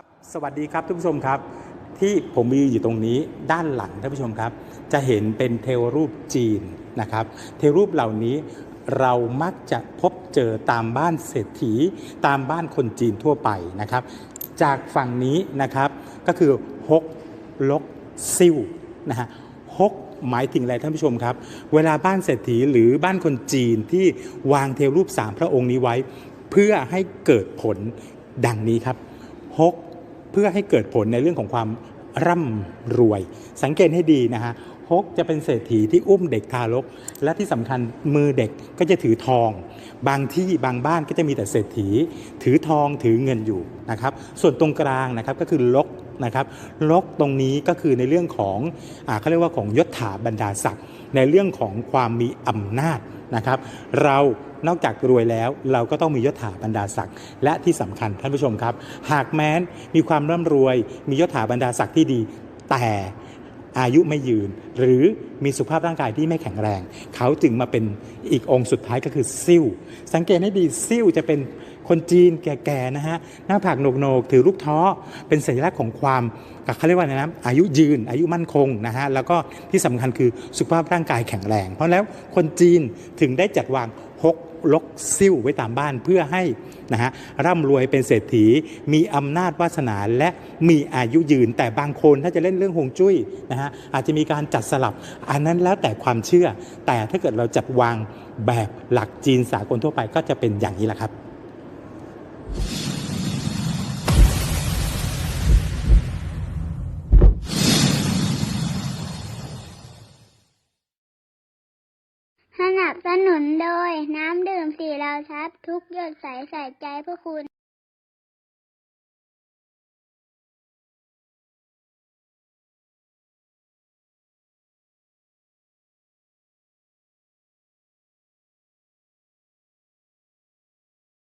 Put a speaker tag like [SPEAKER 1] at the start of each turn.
[SPEAKER 1] ครับ สวัสดีครับท่านผู้ชมครับ ที่ผมมีอยู่ตรงนี้ด้านหลังท่านผู้ชมครับ จะเห็นเป็นเทวรูปจีนนะครับ เทวรูปเหล่านี้เรามักจะพบเจอตามบ้านเศรษฐี ตามบ้านคนจีนทั่วไปนะครับ จากฝั่งนี้นะครับก็คือฮกลกซิวนะฮะฮกหมายถึงอะไรท่านผู้ชมครับ เวลาบ้านเศรษฐีหรือบ้านคนจีนที่วางเทวรูปสามพระองค์นี้ไว้ เพื่อให้เกิดผลดังนี้ครับฮก เพื่อให้เกิดผลในเรื่องของความร่ำรวย สังเกตให้ดีนะฮะฮกจะเป็นเศรษฐีที่อุ้มเด็กทารก และที่สำคัญมือเด็กก็จะถือทอง บางที่บางบ้านก็จะมีแต่เศรษฐี ถือทองถือเงินอยู่นะครับ ส่วนตรงกลางนะครับก็คือลก นะครับลกตรงนี้ก็คือในเรื่องของอเขาเรียกว่าของยศถาบรรดาศักดิ์ในเรื่องของความมีอำนาจนะครับ เรานอกจากรวยแล้วเราก็ต้องมียศถาบรรดาศักดิ์และที่สำคัญท่านผู้ชมครับ หากแม้นมีความร่ำรวย มียศถาบรรดาศักดิ์ที่ดี แต่อายุไม่ยืน หรือมีสุขภาพร่างกายที่ไม่แข็งแรง เขาจึงมาเป็นอีกองค์สุดท้ายก็คือซิ่วสังเกตให้ดีซิ่วจะเป็น คนจีนแก่ๆนะฮะหน้าผากโหนกๆถือลูกท้อเป็นสัญลักษณ์ของความเขาเรียกว่าอะไรนะอายุยืน อายุมั่นคงนะฮะแล้วก็ที่สำคัญคือสุขภาพร่างกายแข็งแรง เพราะแล้วคนจีนถึงได้จัดวางฮกลกซิ่วไว้ตามบ้านเพื่อให้นะฮะร่ำรวยเป็นเศรษฐี มีอำนาจวาสนาและมีอายุยืน แต่บางคนถ้าจะเล่นเรื่องฮวงจุ้ยนะฮะอาจจะมีการจัดสลับ อันนั้นแล้วแต่ความเชื่อ แต่ถ้าเกิดเราจัดวางแบบหลักจีนสากลทั่วไปก็จะเป็นอย่างนี้แหละครับ
[SPEAKER 2] นับสนุนโดย น้ำดื่มสีราชับทุกหยดใสใส่ใจเพื่อคุณ